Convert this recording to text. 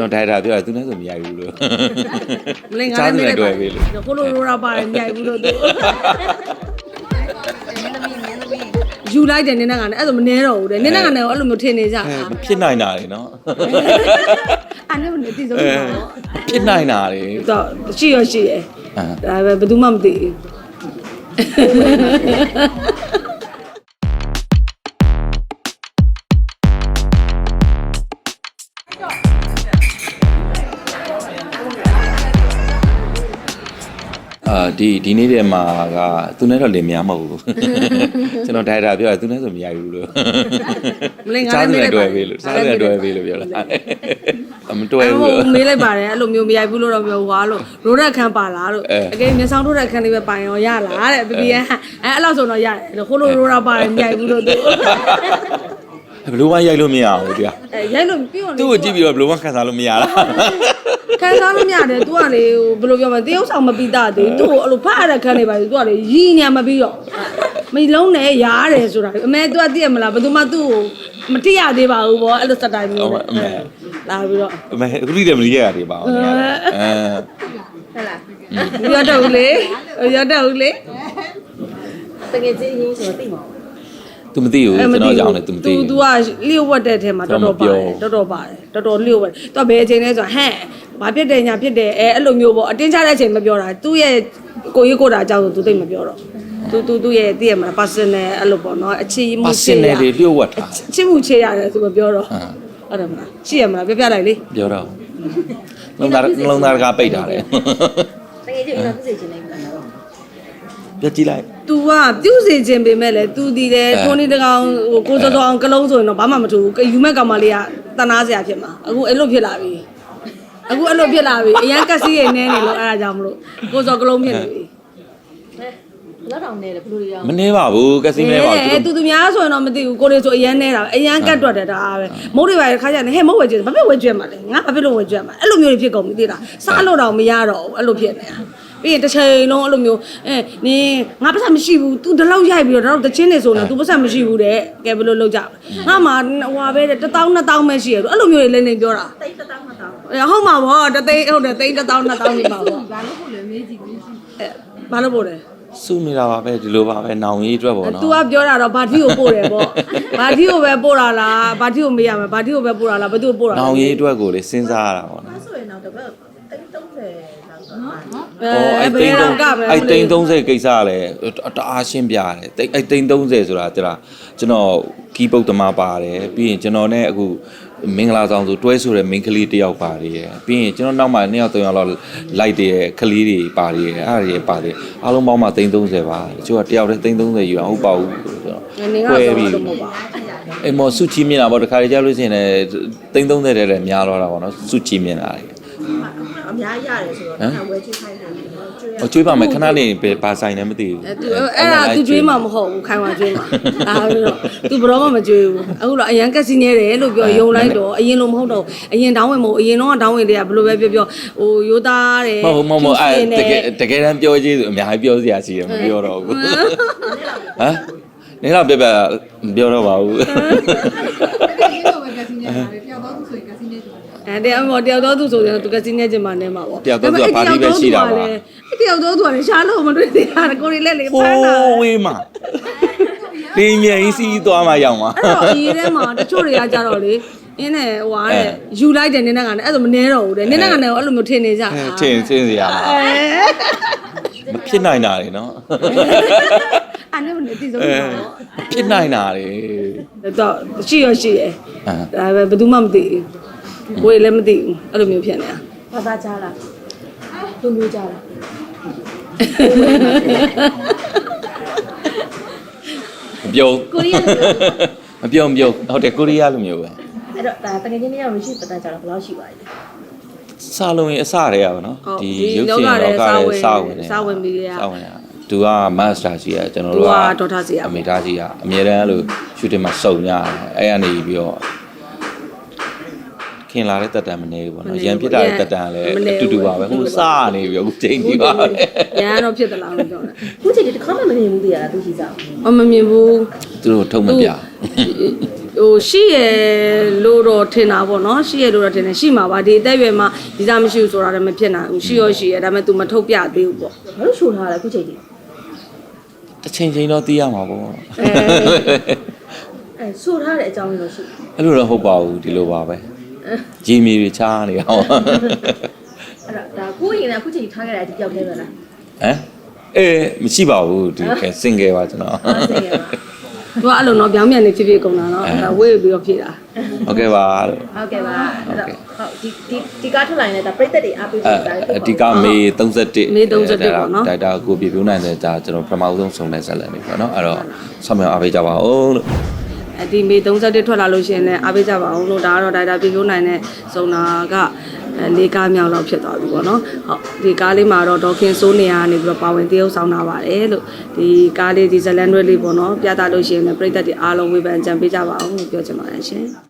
ကျွန်တော်ဒိုင်တာပြောတာသူနဲ့ဆိုမရိုက်ဘူးလို့မလင်ငါစားလည်းသူမေးနဲ့လိုက်တွေ့ပါပြီလို့ကိုလိုရိုရာပါတယ်မြိုက်ဘူးလို့သူယူလိုက်တယ်နင်းနဲ့ကလည်းအဲ့ဒါမနေတော့ဘူးတဲ့နင်းနဲ့ကလည်းအဲ့လိုမျိုးထင်နေကြတာအဲမဖြစ်နိုင်တာလေနော်အဲ့နဲ့မနေတိဆုံးပါတော့ဖြစ်နိုင်တာလေတော့ရှိရရှိရယ်အာဒါပဲဘယ်သူမှမသိဘူး အာဒီဒီနေ့တည်းမှာကသူနဲ့တော့လင်မယားမဟုတ်ဘူးကျွန်တော်ဒိုင်တာပြောတာသူနဲ့ဆိုမရိုက်ဘူးလို့မလင်ငါစားလည်းသူမေးနဲ့လိုက်တွေ့ပါပြီလို့စားသူနဲ့တွေ့ပြီလို့ပြောတာအမတွေ့အဲ့ဘူးဟိုလို့မေးလိုက်ပါတယ်အဲ့လိုမျိုးမရိုက်ဘူးလို့တော့ပြောဟွာလို့ရိုးရက်ခန်းပါလားလို့အဲအကယ်မျက်စောင်းထိုးတဲ့ခန်းလေးပဲပိုင်ရောရလားတဲ့ပပီအဲ့အဲ့လောက်ဆိုတော့ရတယ်လို့ခိုးလို့ရိုးရာပါတယ်မရိုက်ဘူးလို့သူဘယ်လိုမှရိုက်လို့မရဘူးတရားအဲရိုက်လို့ပြီးတော့သူ့ကိုကြည့်ပြီးတော့ဘယ်လိုမှခံစားလို့မရလား ခံစားလို့မရတယ် तू ကလေဟိုဘယ်လိုပြောမလဲတရုပ်ဆောင်မပြီးသားသေး तू ကိုအဲ့လိုဖတ်ရတဲ့ခန်းလေးပါ तू ကလေရီညာမပြီးတော့မလုံးနဲ့ရားတယ်ဆိုတာအမေ तू ကသိရမလားဘယ်သူမှ तू ကိုမတိရသေးပါဘူးဗောအဲ့လိုစက်တိုင်းမျိုးနဲ့လာပြီးတော့ အမေအခုထိတည်းမရရတယ်ပါအောင်အဲ ရတော့ဘူးလေရတော့ဘူးလေ တကယ်ချင်းရင်းဆိုတော့သိမှာ သူမသိဘူးကျွန်တော်ကြောင်းလည်းသူမသိ तू ဘူး तू ကလျှို့ဝတ်တဲ့ထဲမှာတော်တော်ပါတယ်တော်တော်ပါတယ်တော်တော်လျှို့ဝတ် तू ဘယ်အချိန်လဲဆိုတော့ဟဲ့ မဖြစ်တယ်ညာဖြစ်တယ်အဲအဲ့လိုမျိုးပေါ့အတင်းချတဲ့အချိန်မပြောတာသူ့ရဲ့ကိုကြီးကိုတာအကြောင်းဆိုသူသိမပြောတော့သူသူသူ့ရဲ့သိရမှာ personal အဲ့လိုပေါ့နော်အချီးမှုချစ်ရ personal တွေလျှို့ဝှက်ထားချစ်မှုချစ်ရတယ်သူမပြောတော့ဟုတ်တယ်မလားရှိရမလားပြပြလိုက်လေပြောတော့နှလုံးသားနှလုံးသားကပိတ်ထားတယ်တကယ်ကြည့်တော့သူစိတ်ချင်းနေမှာတော့ပြတ်ကြည့်လိုက် သူကပြုစီခြင်းပေမဲ့လည်းသူဒီလေအဲ ထိုးနေတကောင်ဟိုကိုစောစောအောင်ကလုံးဆိုရင်တော့ဘာမှမထူဘူးကယူမဲ့ကောင်မလေးကတနာစရာဖြစ်မှာအခုအဲ့လိုဖြစ်လာပြီ အခုအဲ့လိုဖြစ်လာပြီအရန်ကက်စီးရနေနေလို့အဲ့ဒါကြောင့်မလို့ကိုစောကလုံးဖြစ်နေပြီဘယ်လောက်တောင်နေလဲဘယ်လိုရအောင်မနှဲပါဘူးကစီမဲပါအဲတူတူများဆိုရင်တော့မသိဘူးကိုလေးဆိုအရန်နေတာအရန်ကတ်တွက်တယ်ဒါပဲမုတ်တွေပါခါကြတယ်ဟဲ့မုတ်ဝဲကျွတ်ဘာဖြစ်ဝဲကျွတ်မှာလဲငါဘာဖြစ်လို့ဝဲကျွတ်မှာအဲ့လိုမျိုးတွေဖြစ်ကုန်ပြီသိလားစားလို့တော့မရတော့ဘူးအဲ့လိုဖြစ်နေတာ ပြီးရင်တစ်ချိန်လုံးအဲ့လိုမျိုးအဲနင်းငါပတ်စံမရှိဘူး तू ဒီလောက်ရိုက်ပြီးတော့တော့တချင်းနေဆိုရင် तू ပတ်စံမရှိဘူးတဲ့ကဲဘယ်လိုလုပ်ကြငါမှဟွာပဲတဲ့1000 2000ပဲရှိရအဲ့လိုမျိုးတွေလိမ့်လိမ့်ပြောတာ တိတ်တောင်းမတောင်း အဲဟုတ်မှာဗောတသိန်းဟုတ်တယ်သိန်း1000 2000နေမှာဗောဘာလို့ပို့လဲမေးကြည့်အဲဘာလို့ပို့လဲ စုနေတာပါပဲဒီလိုပါပဲနောင်ရေးအတွက်ပေါ့နော် तू ကပြောတာတော့ဘာတီကိုပို့တယ်ပေါ့ဘာတီကိုပဲပို့တာလားဘာတီကိုမေးရမယ်ဘာတီကိုပဲပို့တာလားဘယ်သူကိုပို့တာလဲ နောင်ရေးအတွက်ကိုလေစဉ်းစားရတာပေါ့နော် ဆိုရင် တော့တပတ်တိတ်30လောက်တော့နော်အဲအဲ့ဘယ်တော့ကမလဲအဲ့တိန်30ကိစ္စကလည်းတအားရှင်းပြတယ်တိန်အဲ့တိန်30ဆိုတာကျတော့ကျွန်တော်ကီးပုတ်သမားပါတယ်ပြီးရင်ကျွန်တော်နဲ့အခုမင်္ဂလာဆောင်ဆိုတွဲဆိုတဲ့မင်းကလေးတယောက်ပါတယ်ပြီးရင်ကျွန်တော်နောက်မှနှစ်ယောက်သုံးယောက်လောက်လိုက်တဲ့ကလေးတွေပါတယ်အဲ့ဒါတွေပါတယ်အားလုံးပေါင်းမှတိန်30ပါတချို့ကတယောက်တည်းတိန်30ယူအောင်ဟုတ်ပါဘူးဆိုတော့နေကတော့တော့မဟုတ်ပါအဲ့မော်စုချီမြင်တာပေါ့တခါတည်းကြားလို့ရှိရင်လည်းတိန်30တဲ့လည်းများတော့တာပေါ့နော်စုချီမြင်တာလေအ များရတယ်ဆိုတော့တစ်ခါဝဲကျွေးခိုင်းတာလေ။ဟောကျွေးပါမယ်ခဏလေးဘယ်ပါဆိုင်လဲမသိဘူး။အဲသူအဲ့ဒါသူကျွေးမှာမဟုတ်ဘူးခိုင်းမှကျွေးမှာ။ဒါတော့သူဘရောမှမကျွေးဘူး။အခုတော့အရန်ကက်စီနေတယ်လို့ပြောယုံလိုက်တော့အရင်လိုမဟုတ်တော့အရင်တောင်းဝင်မဟုတ်အရင်တော့တောင်းဝင်တွေကဘယ်လိုပဲပြောပြောဟိုရိုးသားတယ်။မဟုတ်မဟုတ်မဟုတ်အဲတကယ်တကယ်တမ်းပြောကြီးဆိုအများကြီးပြောစရာရှိတယ်မပြောတော့ဘူး။ဟမ်နေတော့ပြပြပြောတော့ပါဘူး။ အဲတရားမော်တယောက်တော့သူဆိုရင်သူကစီနေခြင်းမနေမှာပေါ့တယောက်တော့သူကပါတီပဲရှိတာပါ တယောက်တော့သူကလည်းရှားလို့မတွေ့သေးတာကိုရီလက်လေးဖဟိုမ်းတားဝေးမှာပြင်းမြန်ကြီးစီးသွားမှရောက်မှာ အဲ့တော့အရေးထဲမှာတချို့တွေကကြတော့လေအင်းနဲ့ဟွာတဲ့ယူလိုက်တယ်နင်းနဲ့ကလည်းအဲ့ဒါမနေတော့ဘူးတဲ့နင်းနဲ့ကလည်းအဲ့လိုမျိုးထင်နေကြတာ ထင်ထင်စရာ မဖြစ်နိုင်တာလေနော်အဲ့နဲ့မနေတိဆုံးအဲပါဖြစ်နိုင်တာလေတော့ရှိရရှိရအဲဒါပဲဘယ်သူမှမသိဘူးကိုယ်လည်းမသိဘူးအဲ့လိုမျိုးဖြစ်နေတာဘာသာကြားလားလူမျိုးကြားလားမပြောကိုရီးယားလူမျိုးမပြောမပြောဟုတ်တယ်ကိုရီးယားလိုမျိုးပဲအဲ့တော့ဒါတကယ်ချင်းတွေက receipt ပတ်သက်ကြတော့ဘယ်လောက်ရှိပါလဲ စာလုံးရင်အစတည်းရပါတော့ဒီရုပ်ရှင်လောကရဲ့စာဝင်စာဝင်ရသူက master ကြီးอ่ะကျွန်တော်တို့ကဒေါက်တာစီရအမေသားကြီးကအမြဲတမ်းအဲ့လို shooting မှာစုံကြတယ်အဲ့ကနေပြီးတော့ခင်လာတဲ့တက်တန်မနေဘူးပေါ့မနေနော်ဘူးရန်ဖြစ်တာတဲ့တက်တန်လည်းမနေဘူးအတူတူပါပဲဟိုစားနေပြီအခုချိန်ကြီးပါပဲရန်တော့ဖြစ်သလားလို့ပြောတာခုချိန်ဒီတစ်ခါမှမမြင်ဘူးတရားသူရှိစားအမမြင်ဘူးသူတို့ထုံမပြ ဟိုရှိရလို့တော့ထင်တာပေါ့နော်ရှိရလို့တော့ထင်တယ်ရှိမှာပါဒီအသက်အရွယ်မှာဒီစားမရှိဘူးဆိုတာလည်းမဖြစ်နိုင်ဘူးရှိရောရှိရဒါပေမဲ့ तू မထုတ်ပြသေးဘူးပေါ့ဘာလို့ရှို့ထားလဲခုချိန်ဒီတစ်ချိန်ချိန်တော့သိရမှာပေါ့အဲအဲရှို့ထားတဲ့အကြောင်းလို့ရှိအဲ့လိုတော့ဟုတ်ပါဘူးဒီလိုပါပဲဂျီမီတွေချားနေအောင်အဲ့တော့ဒါကိုရင်လည်းခုချိန်ထားခဲ့တာဒီပြောက်သေးပဲလားဟမ်အေးမရှိပါဘူးဒီကစင်ငယ်ပါကျွန်တော်ဟုတ်စင်ရပါ သူကအဲ့လိုတော့ပြောင်းပြန်နေဖြစ်ဖြစ်ကုန်တာနော်အဲ့ဒါဝေးပြီးတော့ဖြစ်တာဟုတ်ကဲ့ပါလို့ဟုတ်ကဲ့ပါအဲ့တော့ဟုတ်ဒီဒီဒီကားထွက်လာရင်လည်းဒါပြိသက်တွေအားပေးအဲကြတာအဒီကမေ31မေ31ပေါ့နော်ဒါဒါကိုပြပြနိုင်တဲ့ဒါကျွန်တော်ပထမဆုံးဆုံးတဲ့ဇက်လန်တွေပေါ့နော်အဲ့တော့ဆောင်းမြောင်အားပေးကြပါဦးလို့အဲဒီမေ31ထွက်လာလို့ရှိရင်လည်းအားပေးကြပါအောင်လို့ဒါကတော့ဒါတာပြပြနိုင်တဲ့စုံနာကအဲ လေးကားမြောက်လောက်ဖြစ်သွားပြီပေါ့နော်ဟုတ်ဒီကားလေးမှာတော့ဒေါခင်စိုးနေရကနေပြီးတော့ပါဝင်တရုပ်ဆောင်တာပါတယ်လို့ဒီကားလေးဒီဇလန်ရွက်လေးပေါ့နော်ပြသလို့ရှိရင်လည်းပြည်သက်တွေအားလုံးဝေဖန်ကြံပေးကြပါအောင်လို့ပြောချင်ပါတယ်ရှင်